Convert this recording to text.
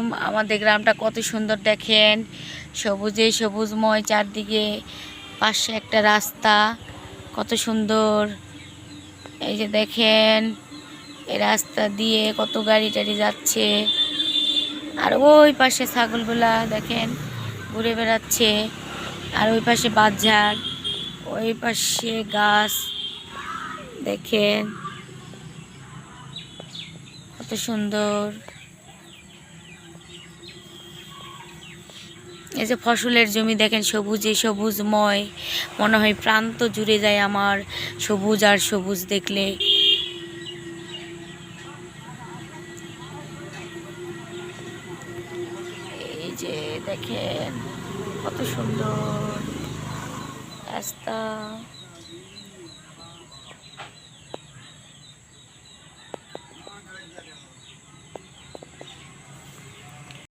আলাইকুম আমাদের গ্রামটা কত সুন্দর দেখেন। সবুজে সবুজময় চারদিকে, পাশে একটা রাস্তা, কত সুন্দর। এই যে দেখেন, এই রাস্তা দিয়ে কত গাড়ি টাড়ি যাচ্ছে। আর ওই পাশে ছাগলগুলা দেখেন, ঘুরে বেড়াচ্ছে। আর ওই পাশে বাজার, ওই পাশে গাছ, দেখেন। কত সুন্দর। এই যে ফসলের জমি দেখেন, সবুজে সবুজময়। মনে হয় প্রান্ত জুড়ে যায় আমার সবুজ আর সবুজ দেখলে। এই যে দেখেন, কত সুন্দর। রাস্তা।